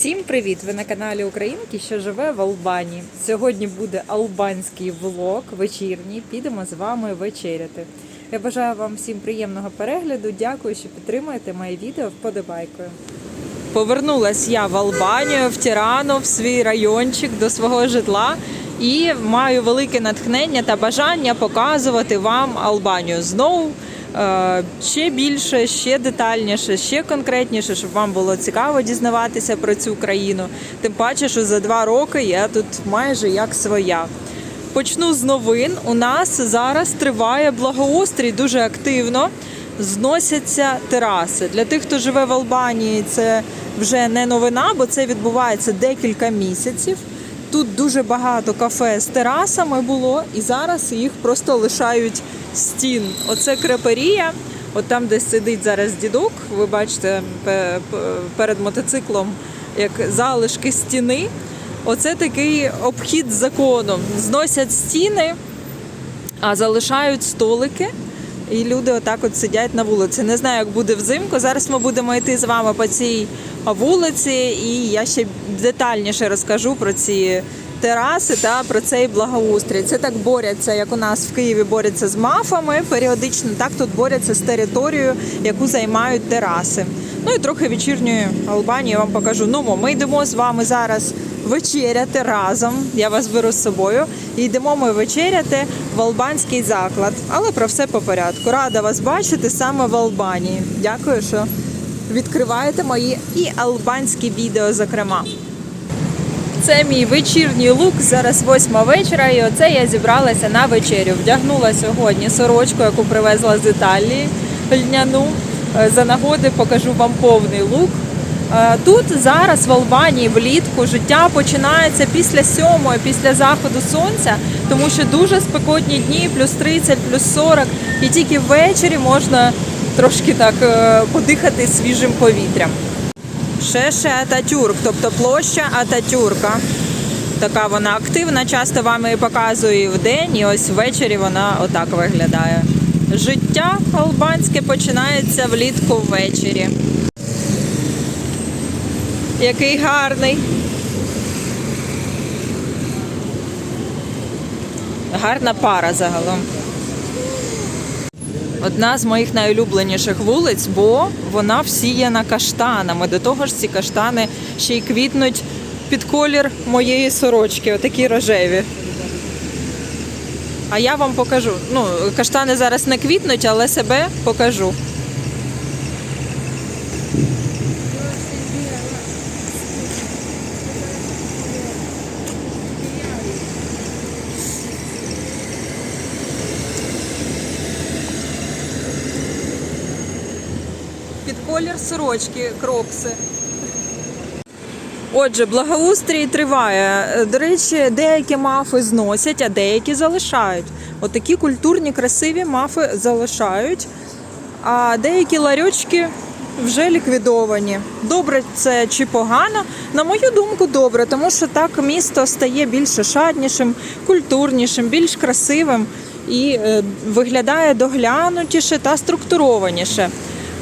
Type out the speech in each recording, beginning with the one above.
Всім привіт! Ви на каналі Українки, що живе в Албанії. Сьогодні буде албанський влог вечірній. Підемо з вами вечеряти. Я бажаю вам всім приємного перегляду. Дякую, що підтримуєте моє відео вподобайкою. Повернулась я в Албанію, в Тірану, в свій райончик до свого житла і маю велике натхнення та бажання показувати вам Албанію знову. Е, Ще більше, ще детальніше, ще конкретніше, щоб вам було цікаво дізнаватися про цю країну. Тим паче, що за два роки я тут майже як своя. Почну з новин. У нас зараз триває благоустрій дуже активно. Зносяться тераси. Для тих, хто живе в Албанії, це вже не новина, бо це відбувається декілька місяців. Тут дуже багато кафе з терасами було, і зараз їх просто лишають стін. Оце креперія. От там, де сидить зараз дідук, ви бачите пе- пе- перед мотоциклом як залишки стіни. Оце такий обхід закону. Зносять стіни, а залишають столики. І люди отак от сидять на вулиці. Не знаю, як буде взимку. Зараз ми будемо йти з вами по цій вулиці, і я ще детальніше розкажу про ці тераси та про цей благоустрій. Це так борються, як у нас в Києві борються з мафами періодично. Так тут борються з територією, яку займають тераси. Ну і трохи вечірньої Албанії вам покажу. Ну, ми йдемо з вами зараз вечеряти разом. Я вас беру з собою. І йдемо ми вечеряти в албанський заклад. Але про все по порядку. Рада вас бачити саме в Албанії. Дякую, що відкриваєте мої і албанські відео, зокрема. Це мій вечірній лук. Зараз восьма вечора, і оце я зібралася на вечерю. Вдягнула сьогодні сорочку, яку привезла з Італії льняну. Е, За нагоди покажу вам повний лук. Е, Тут зараз в Албанії влітку життя починається після сьомої, після заходу сонця, тому що дуже спекотні дні, плюс 30, плюс 40, і тільки ввечері можна трошки так е, подихати свіжим повітрям. Шеше Ататюрк, тобто площа Ататюрка. Така вона активна, часто вам її показую і вдень, і ось ввечері вона отак виглядає. Життя албанське починається влітку ввечері. Який гарний. Гарна пара загалом. Одна з моїх найулюбленіших вулиць, бо вона всіяна каштанами. До того ж, ці каштани ще й квітнуть під колір моєї сорочки, отакі рожеві. А я вам покажу. Ну, каштани зараз не квітнуть, але себе покажу. Під колір сорочки, крокси. Отже, благоустрій триває. До речі, деякі мафи зносять, а деякі залишають. Отакі культурні, красиві мафи залишають, а деякі ларьочки вже ліквідовані. Добре це чи погано? На мою думку, добре, тому що так місто стає більш ошатнішим, культурнішим, більш красивим і е, виглядає доглянутіше та структурованіше.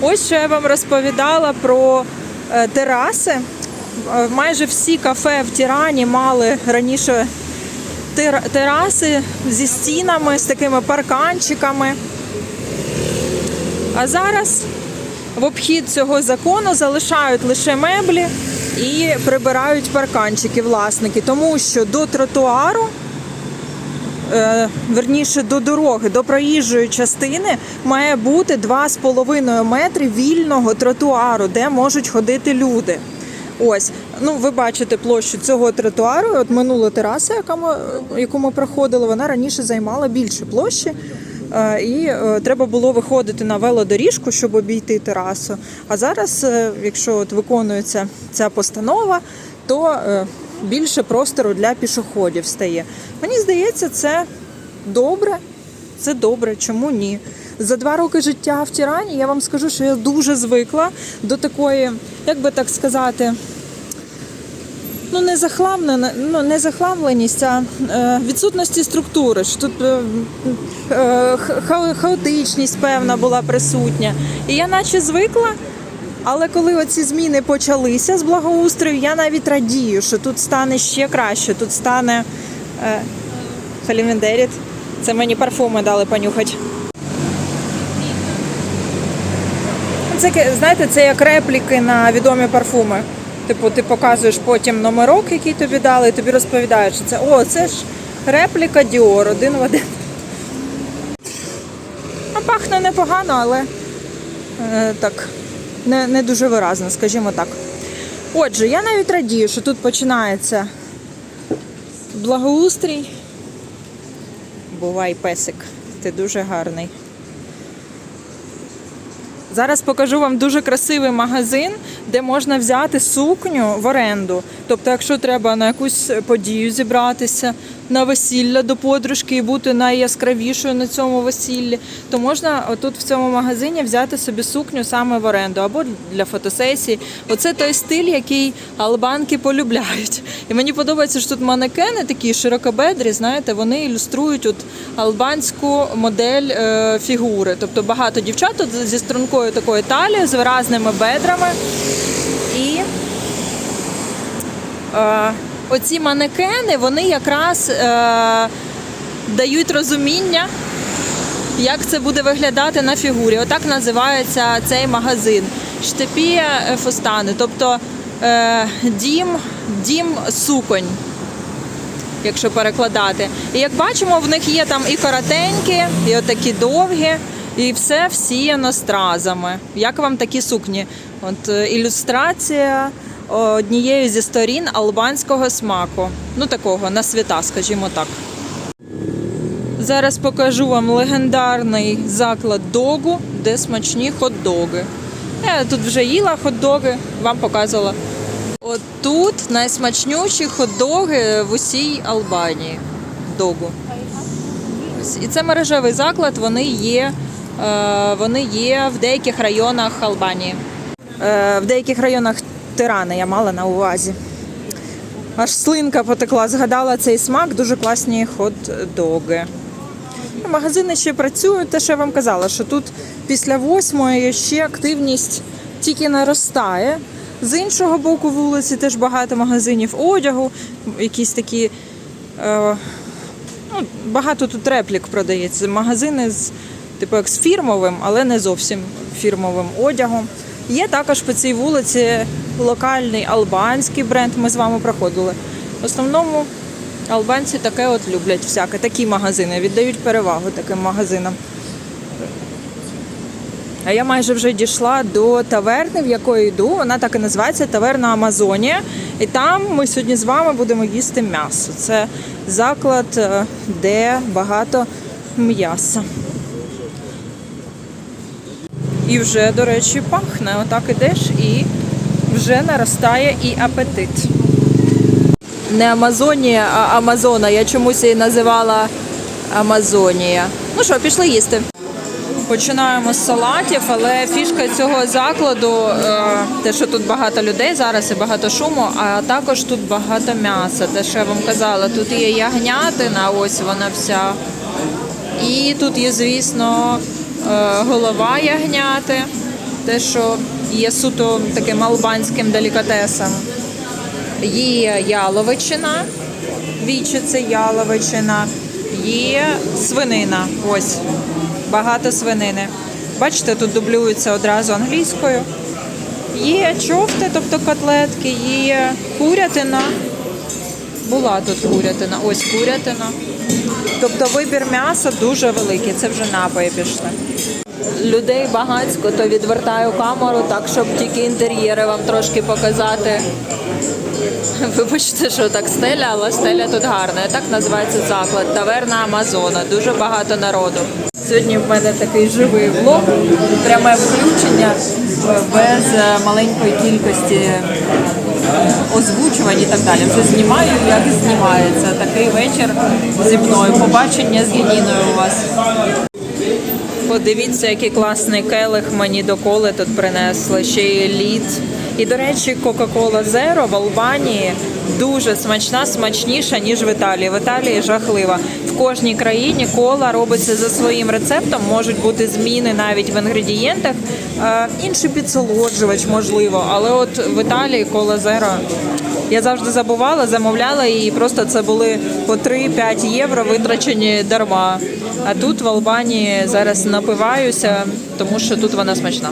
Ось що я вам розповідала про е, тераси. Е, Майже всі кафе в Тірані мали раніше тераси зі стінами, з такими парканчиками. А зараз в обхід цього закону залишають лише меблі і прибирають парканчики власники, тому що до тротуару верніше до дороги, до проїжджої частини має бути 2,5 метри вільного тротуару, де можуть ходити люди. Ось, ну ви бачите площу цього тротуару. От минула тераса, яка ми, яку ми проходили, вона раніше займала більше площі. Е, І е, треба було виходити на велодоріжку, щоб обійти терасу. А зараз, е, якщо от виконується ця постанова, то е, більше простору для пішоходів стає. Мені здається, це добре. Це добре, чому ні? За два роки життя в Тірані я вам скажу, що я дуже звикла до такої, як би так сказати, ну не захламлена, ну не захламленість, а е, відсутності структури. Що тут е, е, ха- хаотичність певна була присутня. І я наче звикла. Але коли оці зміни почалися з благоустрою, я навіть радію, що тут стане ще краще. Тут стане е, халімендеріт. Це мені парфуми дали понюхати. Це знаєте, це як репліки на відомі парфуми. Типу, ти показуєш потім номерок, який тобі дали, і тобі розповідають, що це о, це ж репліка Dior, один в один. А пахне непогано, але е, так, не, не дуже виразно, скажімо так. Отже, я навіть радію, що тут починається благоустрій. Бувай, песик, ти дуже гарний. Зараз покажу вам дуже красивий магазин, де можна взяти сукню в оренду. Тобто, якщо треба на якусь подію зібратися, на весілля до подружки і бути найяскравішою на цьому весіллі, то можна отут в цьому магазині взяти собі сукню саме в оренду або для фотосесії. Оце той стиль, який албанки полюбляють. І мені подобається, що тут манекени такі широкобедрі, знаєте, вони ілюструють от албанську модель е, фігури. Тобто багато дівчат тут зі стрункою такою талією, з виразними бедрами. І е, оці манекени, вони якраз е, дають розуміння, як це буде виглядати на фігурі. Отак називається цей магазин. Штепія е, фустани, тобто е, дім, дім суконь, якщо перекладати. І як бачимо, в них є там і коротенькі, і отакі довгі, і все всіяно стразами. Як вам такі сукні? От е, ілюстрація однією зі сторін албанського смаку. Ну такого на свята, скажімо так. Зараз покажу вам легендарний заклад Догу, де смачні хот-доги. Я тут вже їла хот-доги, вам показувала. От тут найсмачніші хот-доги в усій Албанії. Догу. І це мережевий заклад, вони є, е, вони є в деяких районах Албанії. Е, в деяких районах Тирани я мала на увазі. Аж слинка потекла, згадала цей смак, дуже класні хот-доги. Магазини ще працюють, те, що я вам казала, що тут після восьмої ще активність тільки наростає. З іншого боку вулиці теж багато магазинів одягу, якісь такі. Е, ну, багато тут реплік продається. Магазини з типу як з фірмовим, але не зовсім фірмовим одягом. Є також по цій вулиці локальний албанський бренд. Ми з вами проходили. В основному албанці таке от люблять всяке. Такі магазини віддають перевагу таким магазинам. А я майже вже дійшла до таверни, в якої йду. Вона так і називається Таверна Амазонія. І там ми сьогодні з вами будемо їсти м'ясо. Це заклад, е, де багато м'яса. І вже, до речі, пахне. Отак ідеш і вже наростає і апетит. Не Амазонія, а Амазона. Я чомусь її називала Амазонія. Ну що, пішли їсти. Починаємо з салатів, але фішка цього закладу, е, те, що тут багато людей зараз і багато шуму, а також тут багато м'яса. Те, що я вам казала, тут є ягнятина, ось вона вся. І тут є, звісно, голова ягняти, те, що є суто таким албанським делікатесом. Є яловичина, вічі це яловичина, є свинина. Ось багато свинини. Бачите, тут дублюється одразу англійською. Є човти, тобто котлетки, є курятина. Була тут курятина, ось курятина. Тобто вибір м'яса дуже великий, це вже напої пішли. Людей багатько, то відвертаю камеру так, щоб тільки інтер'єри вам трошки показати. Вибачте, що так стеля, але стеля тут гарна. Так називається заклад. Таверна Амазона. Дуже багато народу. Сьогодні в мене такий живий влог, пряме включення без е, маленької кількості озвучувань і так далі. Вже знімаю, як знімається. Такий вечір зі мною. Побачення з Яніною у вас. Подивіться, який класний келих мені доколи тут принесли. Ще й лід. І, до речі, Кока-Кола Зеро в Албанії дуже смачна, смачніша, ніж в Італії. В Італії жахлива. Кожній країні кола робиться за своїм рецептом, можуть бути зміни навіть в інгредієнтах. Е, інший підсолоджувач, можливо, але от в Італії кола зеро. Я завжди забувала, замовляла і просто це були по 3-5 євро витрачені дарма. А тут в Албанії зараз напиваюся, тому що тут вона смачна.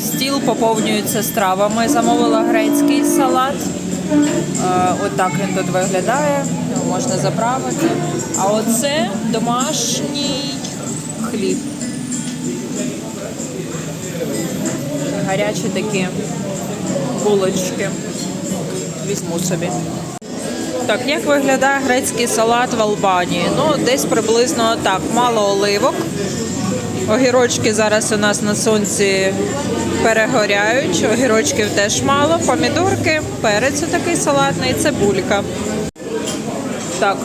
Стіл поповнюється стравами. Замовила грецький салат. Е, Отак він тут виглядає. Можна заправити. А оце домашній хліб. Гарячі такі булочки. Візьму собі. Так, як виглядає грецький салат в Албанії? Ну, десь приблизно так. Мало оливок. Огірочки зараз у нас на сонці перегоряють, огірочків теж мало, помідорки, перець такий салатний, цибулька. Так,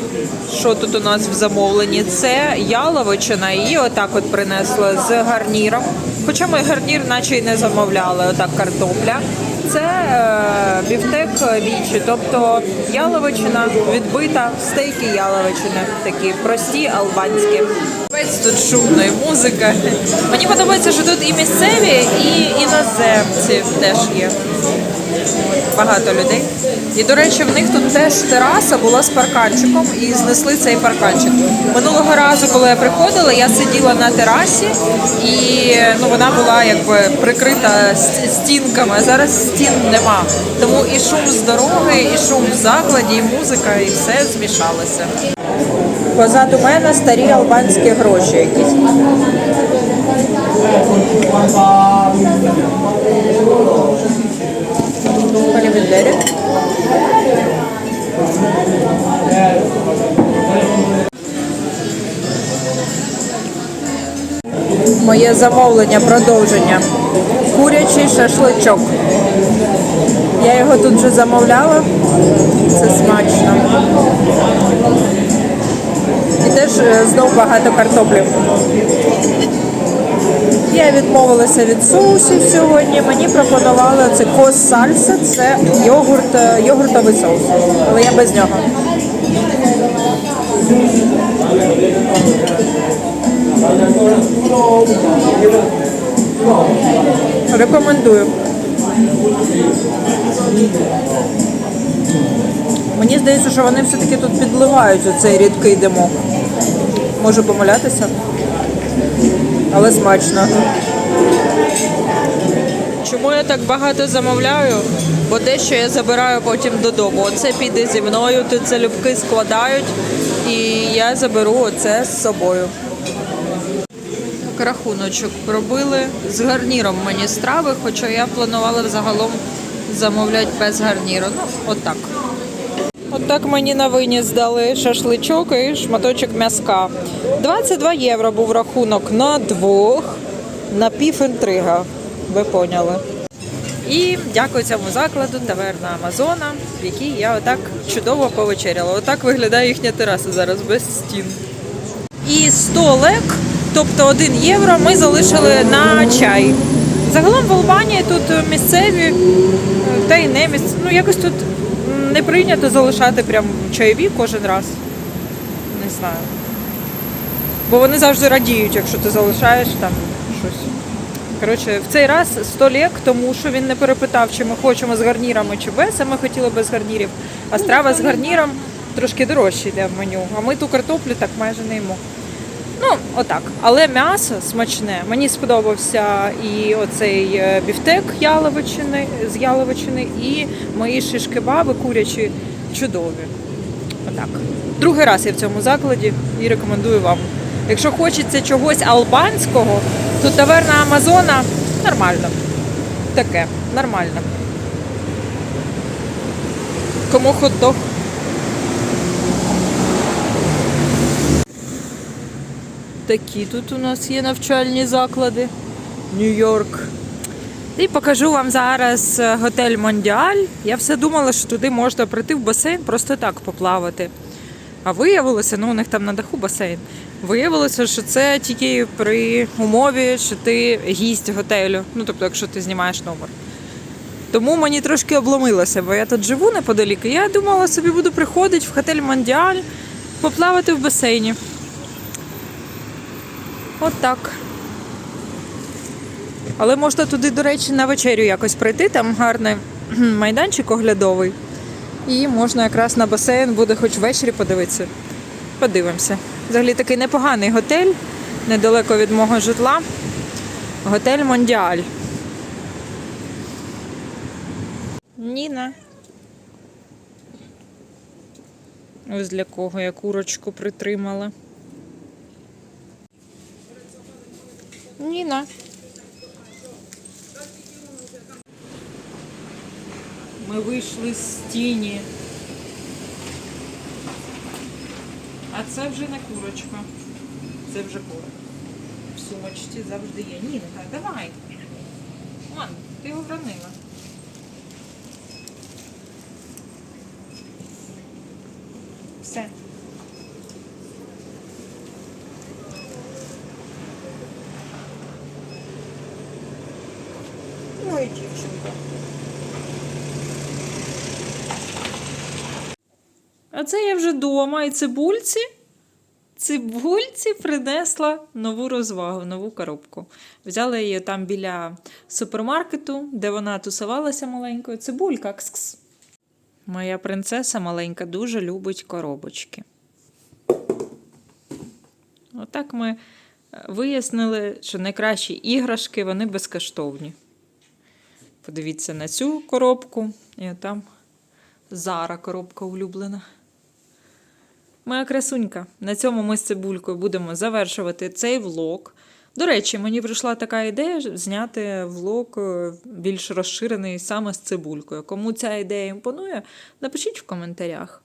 що тут у нас в замовленні? Це яловичина, її отак от принесли з гарніром. Хоча ми гарнір наче й не замовляли, отак картопля. Це е, бівтек вічі, тобто яловичина відбита, стейки яловичини, такі прості албанські. Весь тут шумно і музика. Мені подобається, що тут і місцеві, і іноземці теж є. Багато людей. І, до речі, в них тут теж тераса була з парканчиком і знесли цей парканчик. Минулого разу, коли я приходила, я сиділа на терасі і ну, вона була якби прикрита стінками. а Зараз стін нема. Тому і шум з дороги, і шум в закладі, і музика, і все змішалося. Позаду мене старі албанські гроші якісь. Полівідері. Моє замовлення, продовження. Курячий шашличок. Я його тут вже замовляла. Це смачно. І теж е, знов багато картоплі. Я відмовилася від соусів сьогодні. Мені пропонували це кос сальса, це йогурт, е, йогуртовий соус. Але я без нього. Рекомендую. Мені здається, що вони все-таки тут підливають оцей рідкий димок. Можу помилятися, але смачно. Чому я так багато замовляю? Бо дещо я забираю потім додому. Оце піде зі мною, тут залюбки складають, і я заберу оце з собою. Рахуночок пробили з гарніром мені страви, хоча я планувала загалом замовляти без гарніру. Ну, отак. Отак мені на виніс дали шашличок і шматочок м'яска. 22 євро був рахунок на двох, на пів інтрига. Ви поняли. І дякую цьому закладу, таверна Амазона, в якій я отак чудово повечеряла. Отак виглядає їхня тераса зараз без стін. І 100 лек, тобто 1 євро, ми залишили на чай. Загалом в Албанії тут місцеві, е, та й не місцеві. Ну якось тут не прийнято залишати прям чайові кожен раз. Не знаю. Бо вони завжди радіють, якщо ти залишаєш там щось. Коротше, в цей раз 100 лек, тому що він не перепитав, чи ми хочемо з гарнірами чи без, а ми хотіли без гарнірів. А страва з гарніром трошки дорожче йде в меню. А ми ту картоплю так майже не їмо. Ну, отак. Але м'ясо смачне. Мені сподобався і оцей е, біфтек яловичини, з яловичини, і мої шиш-кебаби курячі чудові. Отак. Другий раз я в цьому закладі і рекомендую вам. Якщо хочеться чогось албанського, то таверна Амазона нормально. Таке, нормально. Кому хот-дог? Такі тут у нас є навчальні заклади. Нью-Йорк. І покажу вам зараз е, готель Мондіаль. Я все думала, що туди можна прийти в басейн, просто так поплавати. А виявилося, ну у них там на даху басейн. Виявилося, що це тільки при умові, що ти гість готелю. Ну тобто, якщо ти знімаєш номер. Тому мені трошки обломилося, бо я тут живу неподалік. І я думала, собі буду приходити в готель Мондіаль, поплавати в басейні. От так. Але можна туди, до речі, на вечерю якось прийти, там гарний майданчик оглядовий. І можна якраз на басейн буде хоч ввечері подивитися. Подивимося. Взагалі такий непоганий готель, недалеко від мого житла. Готель Мондіаль. Ніна. Ось для кого я курочку притримала. Ніна. Ми вийшли з тіні. А це вже не курочка. Це вже кура. В сумочці завжди є. Ніна, давай. Вон, ти його. Все. І дівчинка. А це я вже вдома і цибульці. Цибульці принесла нову розвагу, нову коробку. Взяла її там біля супермаркету, де вона тусувалася маленькою. Цибулька. Кс-кс. Моя принцеса маленька дуже любить коробочки. Отак ми е, вияснили, що найкращі іграшки вони безкоштовні. Подивіться на цю коробку, і там Зара коробка улюблена. Моя красунька. На цьому ми з цибулькою будемо завершувати цей влог. До речі, мені прийшла така ідея зняти влог е, більш розширений саме з цибулькою. Кому ця ідея імпонує, напишіть в коментарях.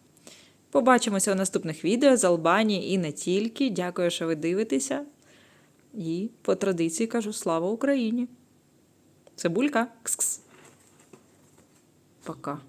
Побачимося у наступних відео з Албанії і не тільки. Дякую, що ви дивитеся. І по традиції кажу слава Україні! Цибулька. Кс-кс. Пока.